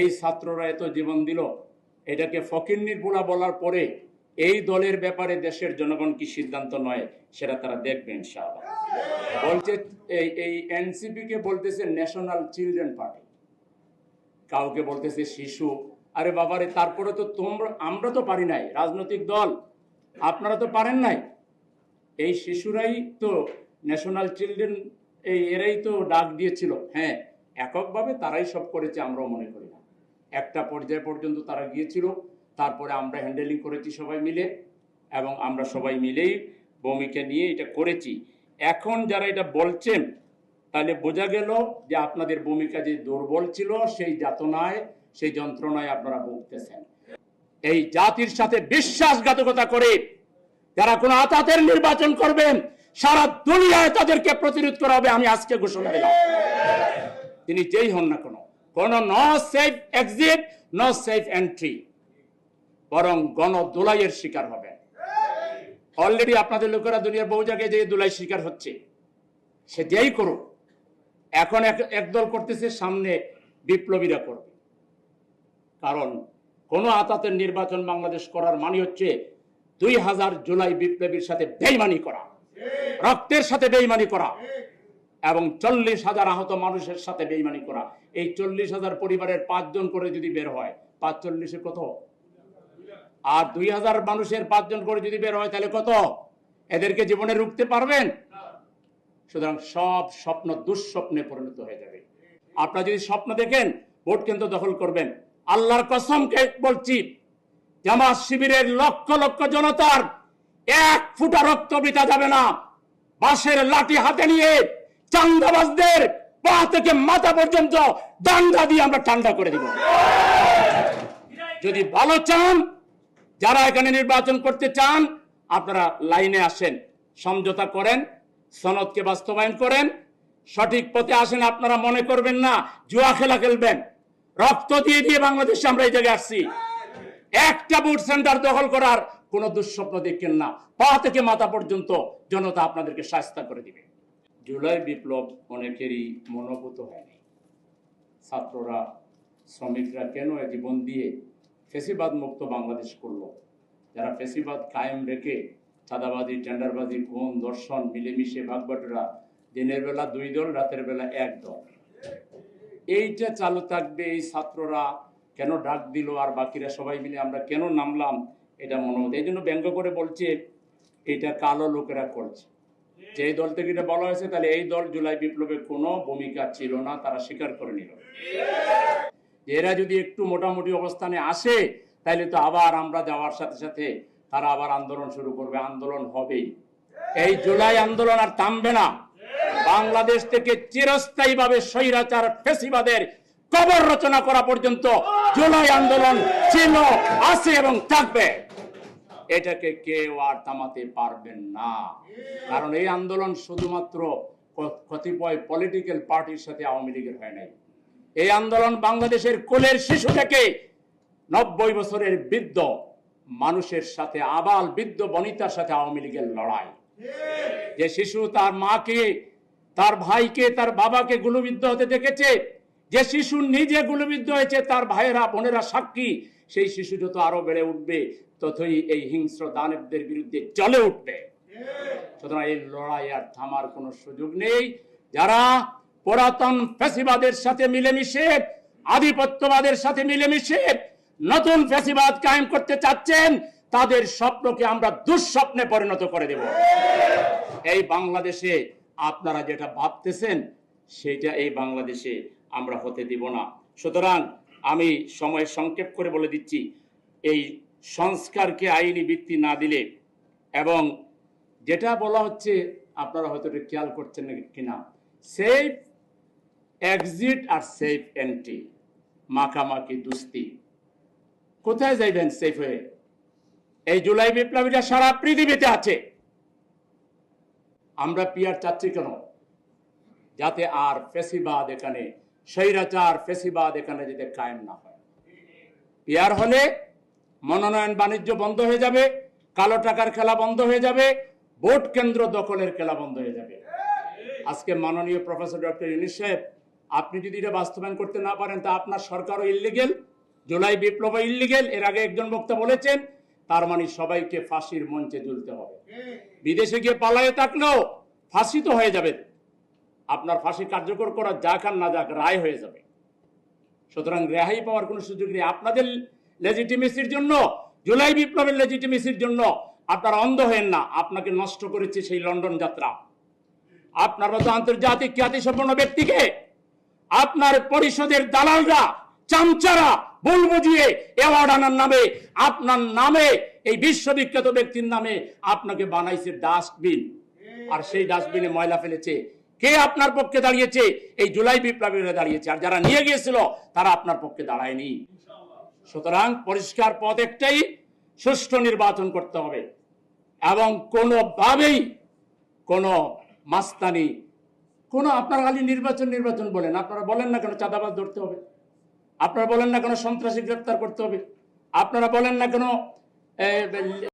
এই ছাত্ররা এত জীবন দিল? এটাকে ফকিন্নির পোলা বলার পরে এই দলের ব্যাপারে দেশের জনগণ কি সিদ্ধান্ত নয়, সেটা তারা দেখবে ইনশাআল্লাহ। বলছে, এই এই এনসিপি কে বলতেছে ন্যাশনাল চিলড্রেন পার্টি। কাউকে বলতেছে শিশু। আরে বাবারে, তারপরে তো তোমরা, আমরা তো পারি নাই, রাজনৈতিক দল। আপনারা তো পারেন নাই। এই শিশুরাই তো ন্যাশনাল চিলড্রেন, এই, এরাই তো ডাক দিয়েছিল। হ্যাঁ এককভাবে তারাই সব করেছে, আমরাও মনে করি না। একটা পর্যায় পর্যন্ত তারা গিয়েছিল। তারপরে আমরা হ্যান্ডেলিং করেছি সবাই মিলে এবং আমরা সবাই মিলেই ভূমিকা নিয়ে এটা করেছি। এখন যারা এটা বলছেন, তাহলে বোঝা গেল যে আপনাদের ভূমিকা যে দুর্বল ছিল, সেই যাতনায়, সেই যন্ত্রণায় আপনারা ভুগতেছেন। এই জাতির সাথে বিশ্বাসঘাতকতা করে যারা কোন আতাতের নির্বাচন করবেন, সারা দুনিয়ায় তাদেরকে প্রতিরোধ করা হবে, আমি আজকে ঘোষণা দিলাম। তিনি যেই হন না কোনো কোন ন সেফ এক্সিট, ন সেফ এন্ট্রি। বরং গণ দোলাইয়ের শিকার হবে। অলরেডি আপনাদের লোকেরা দুনিয়ার বহু জায়গায় যে দোলাই শিকার হচ্ছে, সে যেই করুক। এখন এক- একদল করতেছে, সামনে বিপ্লবীরা করবে। কারণ কোন আতাতের নির্বাচন বাংলাদেশ করার মানে হচ্ছে দুই হাজার জুলাই বিপ্লবীর সাথে বেইমানি করা, রক্তের সাথে বেইমানি করা। এবং চল্লিশ হাজার আহত মানুষের সাথে বেইমানি করা। এই চল্লিশ হাজার পরিবারের পাঁচজন করে যদি বের হয় পাঁচ চল্লিশে কত? আর দুই হাজার মানুষের পাঁচজন করে যদি বের হয়, তাহলে কত? এদেরকে জীবনে রুখতে পারবেন? সুতরাং সব স্বপ্ন দুঃস্বপ্নে পরিণত হয়ে যাবে। আপনারা যদি স্বপ্ন দেখেন, ভোট কেন্দ্র দখল করবেন। আল্লাহর কসমকে বলছি, জামাত শিবিরের লক্ষ লক্ষ জনতার এক ফুটা রক্ত বিতা যাবে না। বাঁশের লাঠি হাতে নিয়ে চান্দাবাজদের পা থেকে মাথা পর্যন্ত ডান্ডা দিয়ে আমরা ঠান্ডা করে দিব। যদি ভালো চান, যারা এখানে নির্বাচন করতে চান, আপনারা লাইনে আসেন, সমঝোতা করেন, সনদকে বাস্তবায়ন করেন। সঠিক পথে আসেন আপনারা মনে করবেন না, জুয়া খেলা খেলবেন। রক্ত দিয়ে দিয়ে বাংলাদেশে আমরা এই জায়গায় আসছি। একটা ভোট সেন্টার দখল করার কোন দুঃস্বপ্ন দেখেন না। পা থেকে মাথা পর্যন্ত জনতা আপনাদেরকে শাস্তা করে দিবে। জুলাই বিপ্লব অনেকেরই মনোভূত হয়নি। ছাত্ররা, শ্রমিকরা কেন জীবন দিয়ে ফেসিবাদ মুক্ত বাংলাদেশ করল? যারা ফেসিবাদ কায়েম রেখে চাঁদাবাজি, টেন্ডারবাজি, খুন দর্শন মিলেমিশে ভাগবাটোরা দিনের বেলা দুই দল, রাতের বেলা এক দল। এইটা চালু থাকবে এই ছাত্ররা কেন ডাক দিল আর বাকিরা সবাই মিলে আমরা কেন নামলাম, এটা মনে হতো এই জন্য ব্যঙ্গ করে বলছে, এটা কালো লোকেরা করছে। যে এই দল থেকে এটা বলা হয়েছে, তাহলে এই দল জুলাই বিপ্লবে কোনো ভূমিকা ছিল না, তারা স্বীকার করে নিল। এরা যদি একটু মোটামুটি অবস্থানে আসে, তাহলে তো আবার আমরা যাওয়ার সাথে সাথে তারা আবার আন্দোলন শুরু করবে। আন্দোলন হবেই। এই জুলাই আন্দোলন আর থামবে না। বাংলাদেশ থেকে চিরস্থায়ী ভাবে স্বৈরাচার ফেসিবাদের কবর রচনা করা পর্যন্ত জুলাই আন্দোলন ছিল, আছে এবং থাকবে। এটাকে কেউ আর থামাতে পারবেন না। কারণ এই আন্দোলন শুধুমাত্র কতিপয় পলিটিক্যাল পার্টির সাথে আওয়ামী লীগের হয় নাই। এই আন্দোলন বাংলাদেশের কোলের শিশু থেকে নব্বই বছরের বৃদ্ধ মানুষের সাথে আবাল বৃদ্ধ বনিতার সাথে আওয়ামী লীগের লড়াই। যে শিশু তার মাকে তার ভাইকে তার বাবাকে গুলবিদ্ধ হতে দেখেছে যে শিশু নিজে গুলবিদ্ধ হয়েছে তার ভাইয়েরা বোনেরা সাক্ষী সেই শিশু যত আরও বেড়ে উঠবে, ততই এই হিংস্র দানবদের বিরুদ্ধে জ্বলে উঠবে। সুতরাং এই লড়াই আর থামার কোনো সুযোগ নেই। যারা পুরাতন ফ্যাসিবাদের সাথে মিলেমিশে, আধিপত্যবাদের সাথে মিলেমিশে নতুন ফ্যাসিবাদ কায়েম করতে চাচ্ছেন, তাদের স্বপ্নকে আমরা দুঃস্বপ্নে পরিণত করে দেব। এই বাংলাদেশে আপনারা যেটা ভাবতেছেন সেটা এই বাংলাদেশে আমরা হতে দিব না। সুতরাং আমি সময় সংক্ষেপ করে বলে দিচ্ছি, এই সংস্কারকে আইনি ভিত্তি না দিলে এবং যেটা বলা হচ্ছে, আপনারা হয়তো এটা খেয়াল করছেন কিনা সেফ এক্সিট আর সেফ এন্ট্রি মাখামাখি দুস্তি। কোথায় যাইবেন সেফ হয়ে? এই জুলাই বিপ্লবীরা সারা পৃথিবীতে আছে। আমরা পিয়ার চাচ্ছি কেন? যাতে আর ফেসিবাদ এখানে স্বৈরাচার, ফেসিবাদ এখানে যাতে কায়েম না হয়। পিয়ার হলে মনোনয়ন বাণিজ্য বন্ধ হয়ে যাবে, কালো টাকার খেলা বন্ধ হয়ে যাবে, ভোট কেন্দ্র দখলের খেলা বন্ধ হয়ে যাবে। আজকে মাননীয় প্রফেসর ডক্টর ইউনিস সাহেব, আপনি যদি এটা বাস্তবায়ন করতে না পারেন, তা আপনার সরকারও ইল্লিগেল জুলাই বিপ্লব ইল্লিগেল এর আগে একজন বক্তা বলেছেন, তার মানে সবাইকে ফাঁসির মঞ্চে ঝুলতে হবে। বিদেশে গিয়ে পালায়ে থাকলেও ফাঁসি তো হয়ে যাবে। আপনার ফাঁসি কার্যকর করা যাক আর না যাক, রায় হয়ে যাবে। সুতরাং রেহাই পাওয়ার কোনো সুযোগ নেই। আপনাদের লেজিটিমেসির জন্য, জুলাই বিপ্লবের লেজিটিমেসির জন্য আপনারা অন্ধ হয়েন না। আপনাকে নষ্ট করেছে সেই লন্ডন যাত্রা। আপনার মতো আন্তর্জাতিক খ্যাতিসম্পন্ন ব্যক্তিকে, আপনার পরিষদের দালালরা, চামচারা ভুল বুঝিয়ে অ্যাওয়ার্ড আনার নামে, আপনার নামে, এই বিশ্ববিখ্যাত ব্যক্তির নামে আপনাকে বানাইছে ডাস্টবিন আর সেই ডাস্টবিনে ময়লা ফেলেছে। কে আপনার পক্ষে দাঁড়িয়েছে? এই জুলাই বিপ্লবীরা দাঁড়িয়েছে। আর যারা নিয়ে গিয়েছিল, তারা আপনার পক্ষে দাঁড়ায়নি। সুতরাং পরিষ্কার পথ একটাই, সুষ্ঠু নির্বাচন করতে হবে। এবং কোনোভাবেই কোনো মাস্তানি, কোনো আপনার খালি নির্বাচন নির্বাচন বলেন। আপনারা বলেন না কেন চাঁদাবাজ ধরতে হবে? আপনারা বলেন না কেন সন্ত্রাসী গ্রেপ্তার করতে হবে? আপনারা বলেন না কেন